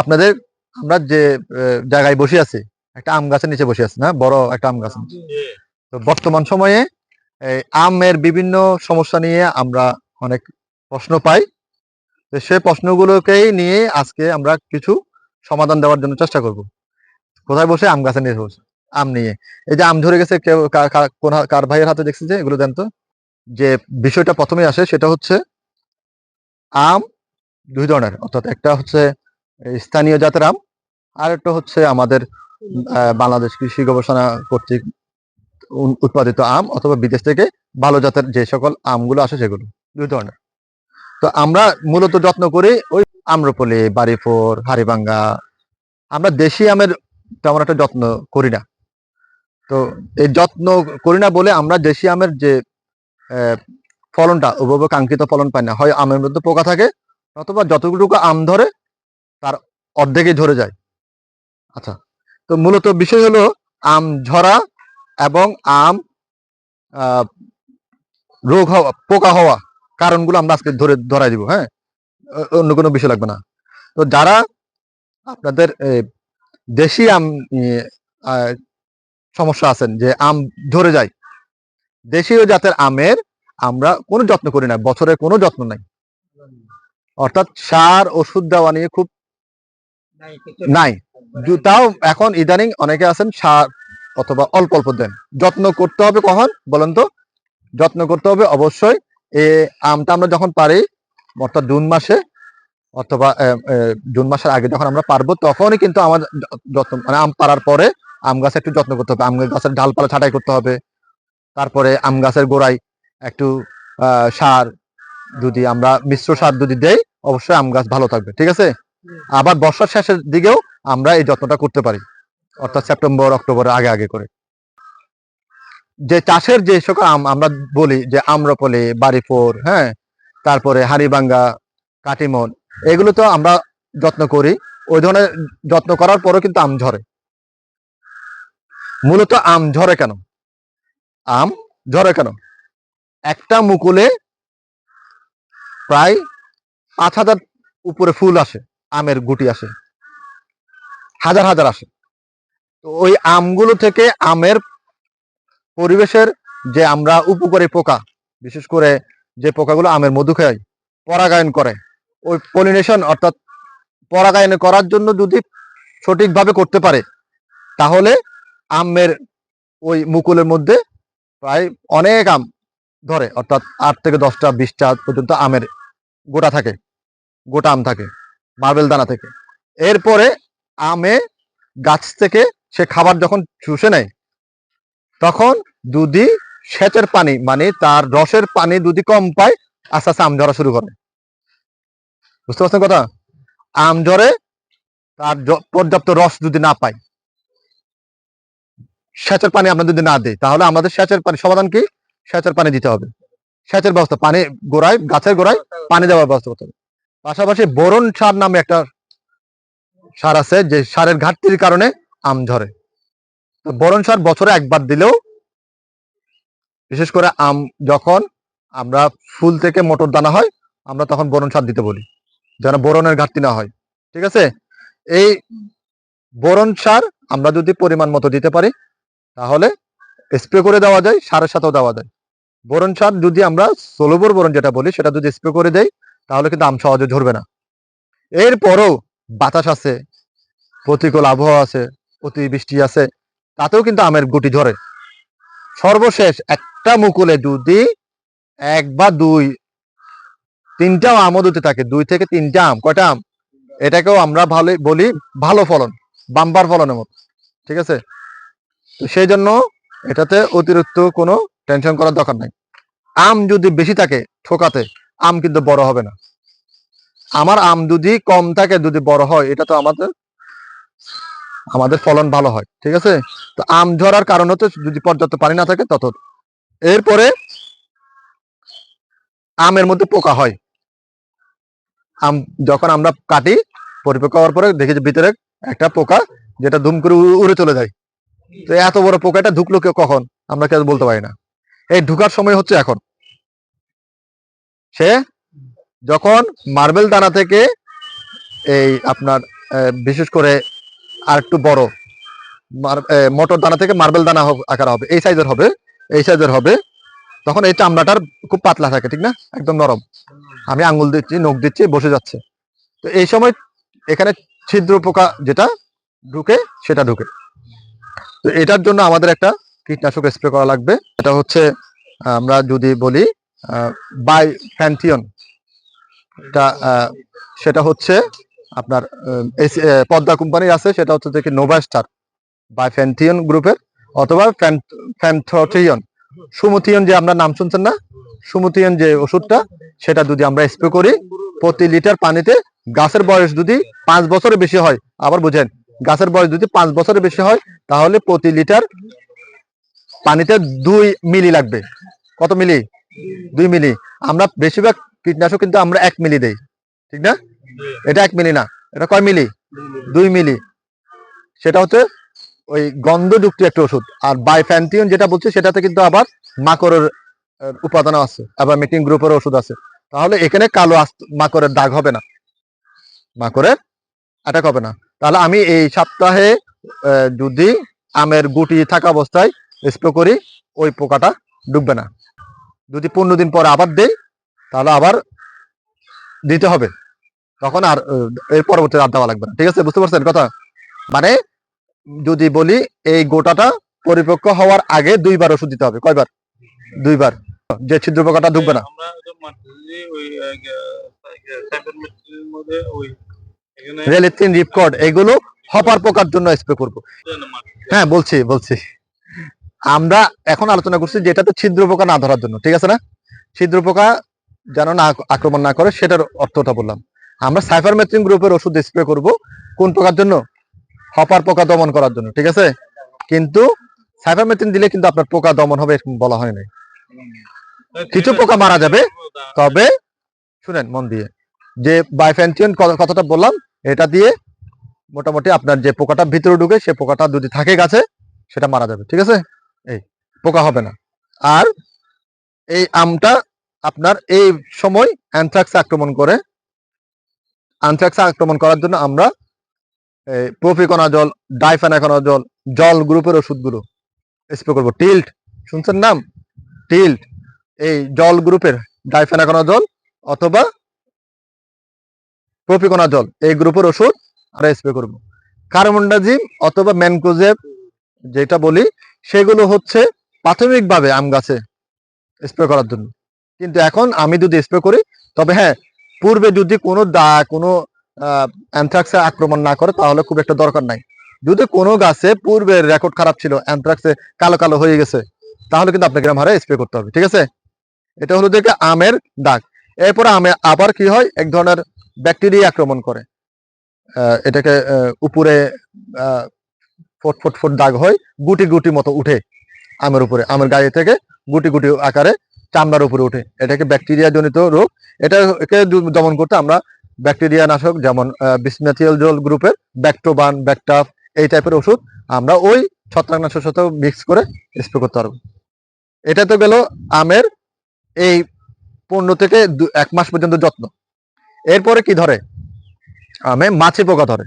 আপনাদের, আমরা যে জায়গায় বসে আছি, একটা আম গাছের নিচে বসে আছি, না? বড় একটা আম গাছ। তো বর্তমান সময়ে আমের বিভিন্ন সমস্যা নিয়ে আমরা অনেক প্রশ্ন পাই। সেই প্রশ্নগুলোকেই নিয়ে আজকে আমরা কিছু সমাধান দেওয়ার জন্য চেষ্টা করব। কোথায় বসে আম গাছের নিচে বসে, আম নিয়ে? এই যে আম ধরে গেছে, কেউ কার ভাইয়ের হাতে দেখছি যে, এগুলো দেন তো? যে বিষয়টা প্রথমে আসে, সেটা হচ্ছে আম দুই ধরনের। অর্থাৎ একটা হচ্ছে স্থানীয় জাতের আম আর একটা হচ্ছে আমাদের বাংলাদেশ কৃষি গবেষণা কর্তৃক উৎপাদিত আম অথবা বিদেশ থেকে ভালো জাতের যে সকল আমগুলো আসে সেগুলো, দুই ধরনের। তো আমরা মূলত যত্ন করি ওই আম্রপলি বাড়িফোর হাড়িভাঙ্গা আমরা দেশি আমের তেমন একটা যত্ন করি না। তো এই যত্ন করি না বলে আমরা দেশি আমের যে ফলনটা ওভাবে কাঙ্ক্ষিত ফলন পাই না। হয় আমের মধ্যে পোকা থাকে, অথবা যতটুকু আম ধরে তার অর্ধেকই ঝরে যায়। আচ্ছা তো মূলত বিষয় হলো আম ঝরা এবং আম রোগ হওয়া, পোকা হওয়া কারণগুলো আমরা আজকে ধরে, ধরাই দিব হ্যাঁ? অন্য কোনো বিষয় লাগবে না। তো যারা আপনাদের দেশি আম সমস্যা আছেন যে আম ধরে যায়, দেশীয় জাতের আমের আমরা কোনো যত্ন করি না, বছরে কোনো যত্ন নাই। অর্থাৎ সার, ওষুধ দেওয়া নিয়ে খুব নাই তাও এখন ইদানিং অনেকে আছেন সার অথবা অল্প অল্প দেন। যত্ন করতে হবে কখন বলেন তো? যত্ন করতে হবে অবশ্যই। এ আমটা আমরা যখন পারি অর্থাৎ জুন মাসে অথবা জুন মাসের আগে যখন আমরা পারব তখনই কিন্তু আমাদের যত্ন মানে আম পারার পরে আম গাছে একটু যত্ন করতে হবে। আম গাছের ডালপালা ছাঁটাই করতে হবে। তারপরে আম গাছের গোড়ায় একটু আহ, সার যদি আমরা মিশ্র সার যদি দেই অবশ্যই আম গাছ ভালো থাকবে। ঠিক আছে? আবার বর্ষার শেষের দিকেও আমরা এই যত্নটা করতে পারি। অর্থাৎ সেপ্টেম্বর, অক্টোবরের আগে আগে করে। যে চাষের যে সকল আম, আমরা বলি যে আম্রপলি বাড়িফোর হ্যাঁ তারপরে হাড়িভাঙ্গা কাটিমন, এগুলো তো আমরা যত্ন করি। ওই ধরনের যত্ন করার পরও কিন্তু আম ঝরে। মূলত আম ঝরে কেন? আম ঝরে কেন? একটা মুকুলে প্রায় পাঁচ হাজার উপরে ফুল আসে। আমের গুটি আসে। হাজার হাজার আসে। তো ওই আমগুলো থেকে আমের পরিবেশের যে আমরা উপকারী পোকা, বিশেষ করে যে পোকাগুলো আমের মধু খায়, পরাগায়ন করে, ওই পলিনেশন অর্থাৎ পরাগায়ন করার জন্য যদি সঠিকভাবে করতে পারে, তাহলে আমের ওই মুকুলের মধ্যে প্রায় অনেক আম ধরে, অর্থাৎ আট থেকে দশটা, বিশটা পর্যন্ত আমের গোটা থাকে, গোটা আম থাকে। মার্বেল দানা থেকে। এরপরে আমে গাছ থেকে সে খাবার যখন চুষে নেয়, তখন যদি সেচের পানি মানে তার রসের পানি যদি কম পায়, আস্তে আস্তে আম ঝরা শুরু করে। বুঝতে পারছেন কথা? আম ঝরে তার পর্যাপ্ত রস যদি না পায়, সেচের পানি আমরা যদি না দিই, তাহলে আমাদের সেচের পানি, সমাধান কি? সেচের পানি দিতে হবে। সেচের ব্যবস্থা, পানি গোড়ায়, গাছের গোড়ায় পানি দেওয়ার ব্যবস্থা করতে হবে। পাশাপাশি বোরন সার নামে একটা সার আছে, যে সারের ঘাটতির কারণে আম ঝরে। তো বরণ সার বছরে একবার দিলেও বিশেষ করে আম যখন আমরা ফুল থেকে মোটর দানা হয়, আমরা তখন বরণ সার দিতে বলি, যেন বোরনের ঘাটতি না হয়। ঠিক আছে? এই বোরন সার আমরা যদি পরিমাণ মতো দিতে পারি, তাহলে স্প্রে করে দেওয়া যায়, সারের সাথেও দেওয়া যায়। বরণ সার যদি আমরা সোলোবর বোরন যেটা বলি, সেটা যদি স্প্রে করে দেই তাহলে কিন্তু আম সহজে ঝরবে না। এরপরও বাতাস আছে, প্রতিকূল আবহাওয়া আছে অতি বৃষ্টি আছে, তাতেও কিন্তু আমের গুটি ধরে সর্বশেষ একটা মুকুলে যদি এক বা দুই তিনটাও আমও দিতে থাকে, দুই থেকে তিনটা আম, কয়টা আম? এটাকেও আমরা ভালো বলি ভালো ফলন বাম্পার ফলনের মতো, ঠিক আছে? তো সেই জন্য এটাতে অতিরিক্ত কোনো টেনশন করার দরকার নাই। আম যদি বেশি থাকে ঠোকাতে, আম কিন্তু বড় হবে না। আমার আম যদি কম থাকে, যদি বড় হয়, এটা তো আমাদের আমাদের ফলন ভালো হয়, ঠিক আছে? তো আম ঝরার কারণ হচ্ছে, যদি পর্যাপ্ত পানি না থাকে, তত। এরপরে, আমের মধ্যে পোকা হয়। আম যখন আমরা কাটি, পরিপক্ক হওয়ার পরে দেখি যে ভিতরে একটা পোকা, যেটা ধুম করে উড়ে চলে যায়। তো এত বড় পোকাটা ঢুকলো কেউ কখন? আমরা কেউ বলতে পারি না। এই ঢুকার সময় হচ্ছে এখন। সে যখন মার্বেল দানা থেকে এই আপনার বিশেষ করে আর একটু বড় মটর দানা থেকে মার্বেল দানা আকার হবে, এই সাইজের হবে, এই সাইজের হবে, তখন এই চামড়াটার খুব পাতলা থাকে, ঠিক না? একদম নরম। আমি আঙ্গুল দিচ্ছি, নখ দিচ্ছি, বসে যাচ্ছে। তো এই সময় এখানে ছিদ্র পোকা যেটা ঢুকে, সেটা ঢুকে। তো এটার জন্য আমাদের একটা কীটনাশক স্প্রে করা লাগবে। এটা হচ্ছে আমরা যদি বলি বাই ফ্যান্থিয়ন সেটা হচ্ছে আপনার পদ্মা কোম্পানির আছে, সেটা হচ্ছে দেখি নোভাস্টার বাই ফ্যান্থিয়ন গ্রুপের অথবা ফ্যান্থিয়ন সুমথিয়ন যে আমরা নাম শুনছেন না, সুমথিয়ন যে ওষুধটা, সেটা যদি আমরা স্প্রে করি, প্রতি লিটার পানিতে গাছের বয়স যদি পাঁচ বছরের বেশি হয়, আবার বুঝেন, গাছের বয়স যদি পাঁচ বছরের বেশি হয়, তাহলে প্রতি লিটার পানিতে দুই মিলি লাগবে। কত মিলি? দুই মিলি। আমরা বেশিরভাগ কীটনাশক কিন্তু আমরা এক মিলি দেই ঠিক না? এটা এক মিলি না এটা কয় মিলি? দুই মিলি। সেটা হচ্ছে ওই গন্ধযুক্ত একটা ওষুধ আর বাইফ্যান্টিয়ন যেটা বলছে সেটাতে কিন্তু আবার মাকড়ের আহ, উপাদান আছে আবার মিটিং গ্রুপের ওষুধ আছে। তাহলে এখানে কালো মাকড়ের দাগ হবে না। মাকড়ের অ্যাটাক হবে না। তাহলে আমি এই সপ্তাহে যদি আমের গুটি থাকা অবস্থায় স্প্রে করি ওই পোকাটা ডুববে না। যদি পনেরো দিন পরে আবার দেই তাহলে আবার দিতে হবে। তখন আর এর পরবর্তী আর দেওয়া লাগবে না। ঠিক আছে? বুঝতে পারছেন কথা? মানে যদি বলি এই গোটাটা পরিপক্ক হওয়ার আগে দুইবার ওষুধ দিতে হবে। কয়বার? দুইবার। যে ছিদ্র পোকাটা ঢুকবে না। রেলিথিন রিপকর্ড এগুলো হপার পোকার জন্য স্প্রে করব। হ্যাঁ বলছি বলছি। আমরা এখন আলোচনা করছি যে এটাতে ছিদ্র পোকা না ধরার জন্য। ঠিক আছে না? ছিদ্র পোকা যেন না আক্রমণ না করে, সেটার অর্থটা বললাম। আমরা সাইফারমেথ্রিন গ্রুপের ওষুধ স্প্রে করব কোন পোকার জন্য? হপার পোকা দমন করার জন্য, ঠিক আছে? কিন্তু সাইফারমেথ্রিন দিলে কিন্তু আপনার পোকা দমন হবে এরকম বলা হয় নাই। কিছু পোকা মারা যাবে, তবে শুনেন মন দিয়ে, যে বাইফ্যান্টিয়ন কথাটা বললাম, এটা দিয়ে মোটামুটি আপনার যে পোকাটা ভিতরে ঢুকে, সে পোকাটা যদি থাকে গাছে, সেটা মারা যাবে, ঠিক আছে? এই, পোকা হবে না। আর এই আমটা আপনার এই সময় অ্যানথ্রাক্স আক্রমণ করে অ্যানথ্রাক্স আক্রমণ করার জন্য আমরা প্রফিকনাজল ডাইফেনাকনাজল জল জল গ্রুপের ওষুধগুলো স্প্রে করব। টিল্ট, শুনছেন নাম? টিল্ট, এই জল গ্রুপের ডাইফেনাকনাজল অথবা প্রপিকোনাজল এই গ্রুপের ওষুধ আমরা স্প্রে করব। কার্বনডাজিম অথবা ম্যানকোজেব যেটা বলি, সেগুলো হচ্ছে প্রাথমিকভাবে আম গাছে স্প্রে করার জন্য। কিন্তু এখন আমি যদি স্প্রে করি, তবে হ্যাঁ পূর্বে যদি কোনো দা, কোনো অ্যানথ্রাক্সে আক্রমণ না করে, তাহলে খুব একটা দরকার নাই। যদি কোনো গাছে পূর্বের রেকর্ড খারাপ ছিল অ্যান্থ্রাক্সে কালো কালো হয়ে গেছে, তাহলে কিন্তু আপনাকে এরকম হারে স্প্রে করতে হবে, ঠিক আছে? এটা হলো দেখে আমের দাগ। এরপরে আমে আবার কি হয়? এক ধরনের ব্যাকটেরিয়া আক্রমণ করে। এটাকে উপরে ফুট ফুট ফুট দাগ হয়, গুটি গুটি মতো উঠে আমের উপরে, আমের গায়ে থেকে গুটি গুটি আকারে চামড়ার উপরে উঠে এটাকে ব্যাকটেরিয়া জনিত রোগ। এটা একে দমন করতে আমরা ব্যাকটেরিয়া নাশক যেমন বিসমেথিয়াল জল গ্রুপের ব্যাকটোবান ব্যাকটাফ এই টাইপের ওষুধ আমরা ওই ছত্রাকনাশক সাথে মিক্স করে স্প্রে করতে পারব। এটা তো গেল আমের এই পনেরো থেকে এক মাস পর্যন্ত যত্ন। এরপরে কি ধরে? আমে মাছি পোকা ধরে।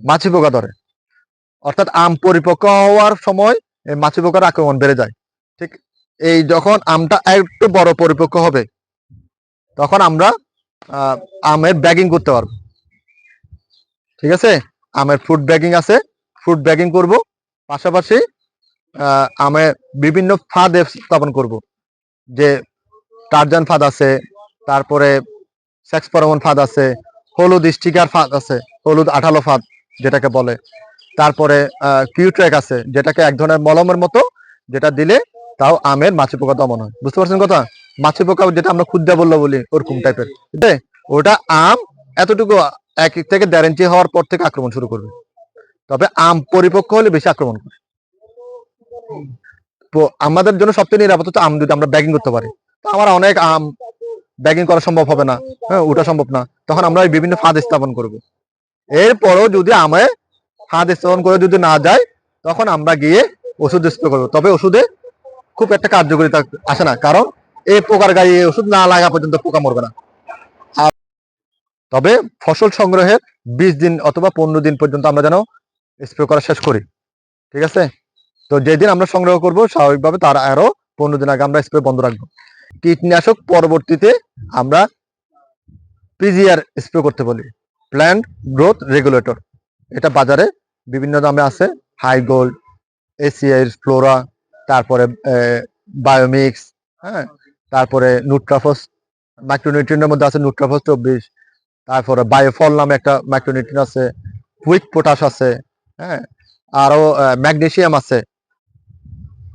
মাছি পোকা ধরে। অর্থাৎ আম পরিপক্ক হওয়ার সময় মাছি পোকার আক্রমণ বেড়ে যায়। ঠিক এই যখন আমটা একটু বড় পরিপক্ক হবে, তখন আমরা আমের ব্যাগিং করতে পারব। ঠিক আছে? আমের ফ্রুট ব্যাগিং আছে। ফ্রুট ব্যাগিং করব, পাশাপাশি আমের বিভিন্ন ফাঁদ স্থাপন করব। যে টার্জান ফাঁদ আছে, তারপরে সেক্স পরমন ফাঁদ আছে, হলুদ স্টিকার ফাঁদ আছে, হলুদ আঠালো ফাঁদ যেটাকে বলে। তারপরে কিউট্রেক আছে, যেটাকে এক ধরনের মলমের মতো, যেটা দিলে তাও আমের মাছি পোকা দমন হয়। বুঝতে পারছেন কথা? মাছি পোকা যেটা আমরা ক্ষুদ্রা বলল বলি, ওরকম টাইপের ওটা আম এতটুকু এক থেকে দেড় ইঞ্চি হওয়ার পর থেকে আক্রমণ শুরু করবে। তবে আম পরিপক্ক হলে বেশি আক্রমণ করে। তো আমাদের জন্য সবচেয়ে নিরাপদ হচ্ছে আম যদি আমরা ব্যাগিং করতে পারি। তো আমার অনেক আম ব্যাগিং করা সম্ভব হবে না। হ্যাঁ ওটা সম্ভব না। তখন আমরা বিভিন্ন ফাঁদ স্থাপন করব। এরপরও যদি আমে ফাঁদ স্থাপন করে যদি না যায়, তখন আমরা গিয়ে ওষুধ স্প্রে করব। তবে ওষুধে খুব একটা কার্যকারিতা আসে না। কারণ এই পোকার গায়ে ওষুধ না লাগা পর্যন্ত পোকা মরবে না। আর তবে ফসল সংগ্রহের বিশ দিন অথবা পনেরো দিন পর্যন্ত আমরা যেন স্প্রে করা শেষ করি। ঠিক আছে? তো যেদিন আমরা সংগ্রহ করব, স্বাভাবিকভাবে তার আরও পনেরো দিন আগে আমরা স্প্রে বন্ধ রাখব। কীটনাশক পরবর্তীতে আমরা পিজিআর স্প্রে করতে বলি। প্ল্যান্ট গ্রোথ রেগুলেটর এটা বাজারে বিভিন্ন দামে আছে হাই গোল্ড এসিআই ফ্লোরা তারপরে বায়োমিক্স হ্যাঁ? তারপরে নুট্রাফস মাইক্রোনিউট্রিয়েন্টের মধ্যে আছে নুট্রাফস চব্বিশ, তারপরে বায়োফল নামে একটা মাইক্রোনিউট্রিয়েন্ট আছে কুইক পটাশ আছে হ্যাঁ? আরও ম্যাগনেশিয়াম আছে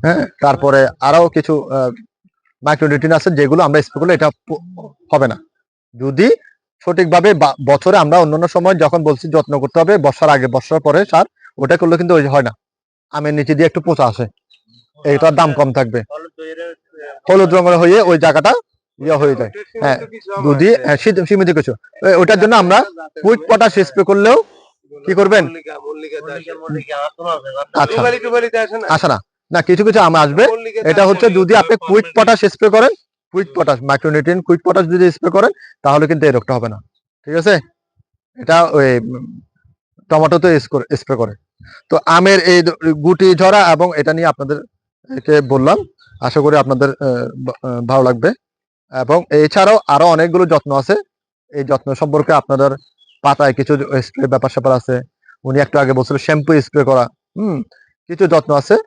হ্যাঁ? তারপরে আরও কিছু মাইক্রোনিউট্রিয়েন্ট আছে যেগুলো আমরা স্প্রে করলে এটা হবে না। যদি সঠিকভাবে বছরে আমরা অন্যান্য সময় যখন বলছি যত্ন করতে হবে, বর্ষার আগে, বর্ষার পরে সার, ওটা করলে কিন্তু ওই হয় না। আমের নিচে দিয়ে একটু পচা আসে। এইটার দাম কম থাকবে। হলুদ রঙের হয়ে ওই জায়গাটা ইয়ে হয়ে যায়। হ্যাঁ, দুধি হ্যাঁ, সীমিত কিছু। এ, ওটার জন্য আমরা কুইক পটাশ স্প্রে করলেও কি করবেন? আচ্ছা। আসে না না কিছু কিছু আম আসবে। এটা হচ্ছে যদি আপনি কুইক পটাশ স্প্রে করেন quick potash micronutrient quick potash যদি স্প্রে করেন তাহলে কিন্তু এই রোগটা হবে না। ঠিক আছে? এটা ওই টমেটোতে স্প্রে করে তো আমের এই গুটি ঝরা এবং এটা নিয়ে আপনাদেরকে বললাম। আশা করি আপনাদের ভালো লাগবে। এবং এছাড়াও আরও অনেকগুলো যত্ন আছে। এই যত্ন সম্পর্কে আপনাদের পাতায় কিছু স্প্রে ব্যাপার স্যাপার আছে। উনি একটু আগে বলছিল শ্যাম্পু স্প্রে করা। হুম, কিছু যত্ন আছে।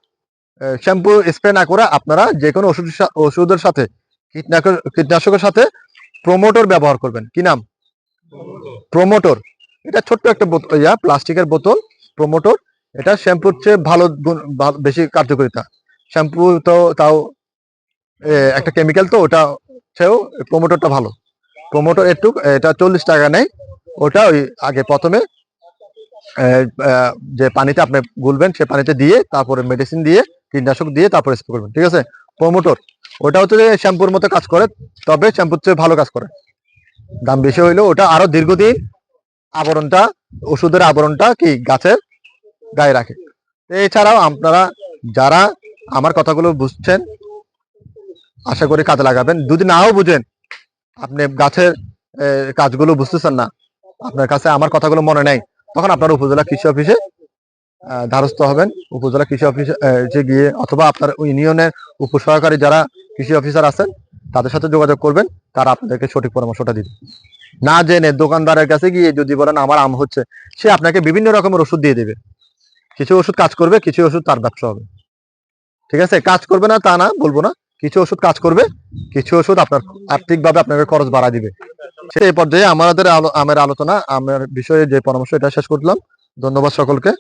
শ্যাম্পু স্প্রে না করে আপনারা যে কোনো ওষুধের সা- ওষুধের সাথে, কীটনাশক, কীটনাশকের সাথে প্রোমোটর ব্যবহার করবেন। কি নাম? প্রোমোটর। এটা ছোট্ট একটা ইয়া, প্লাস্টিকের বোতল, প্রোমোটর। এটা শ্যাম্পুর চেয়ে ভালো বেশি কার্যকারিতা। শ্যাম্পু তো তাও একটা কেমিক্যাল তো ওটা চেয়েও প্রোমোটরটা ভালো। প্রোমোটর একটু, এটা চল্লিশ টাকা নেয়। ওটা ওই আগে প্রথমে যে পানিতে আপনি গুলবেন, সে পানিতে দিয়ে তারপরে মেডিসিন দিয়ে, কীটনাশক দিয়ে তারপরে স্প্রে করবেন, ঠিক আছে? প্রোমোটর ওটা হচ্ছে শ্যাম্পুর মতো কাজ করে, তবে শ্যাম্পুর চেয়ে ভালো কাজ করে। দাম বেশি হইলেও ওটা আরও দীর্ঘদিন আবরণটা, ওষুধের আবরণটা কি গাছের গায়ে রাখে। এছাড়াও আপনারা যারা আমার কথাগুলো বুঝছেন? আশা করি কাজে লাগাবেন। যদি নাও বুঝেন, আপনি গাছের কাজগুলো বুঝতেছেন না, আপনার কাছে আমার কথাগুলো মনে নেই, তখন আপনার উপজেলা কৃষি অফিসে দ্বারস্থ হবেন। উপজেলা কৃষি অফিসে গিয়ে অথবা আপনার ইউনিয়নের উপসহকারী যারা কৃষি অফিসার আছেন, তাদের সাথে যোগাযোগ করবেন, তারা আপনাদেরকে সঠিক পরামর্শটা দিবে। না জেনে দোকানদারের কাছে গিয়ে যদি বলেন, আমার আম হচ্ছে, সে আপনাকে বিভিন্ন রকমের ওষুধ দিয়ে দেবে। কিছু ওষুধ কাজ করবে, কিছু ওষুধ তার ব্যবসা হবে। ঠিক আছে? কাজ করবে না তা না, বলব না। কিছু ওষুধ কাজ করবে, কিছু ওষুধ আপনার আর্থিকভাবে আপনাকে খরচ বাড়া দিবে। সেই পর্যায়ে আমাদের আমের আলোচনা, আমের বিষয়ে যে পরামর্শ, এটা শেষ করলাম। ধন্যবাদ সকলকে।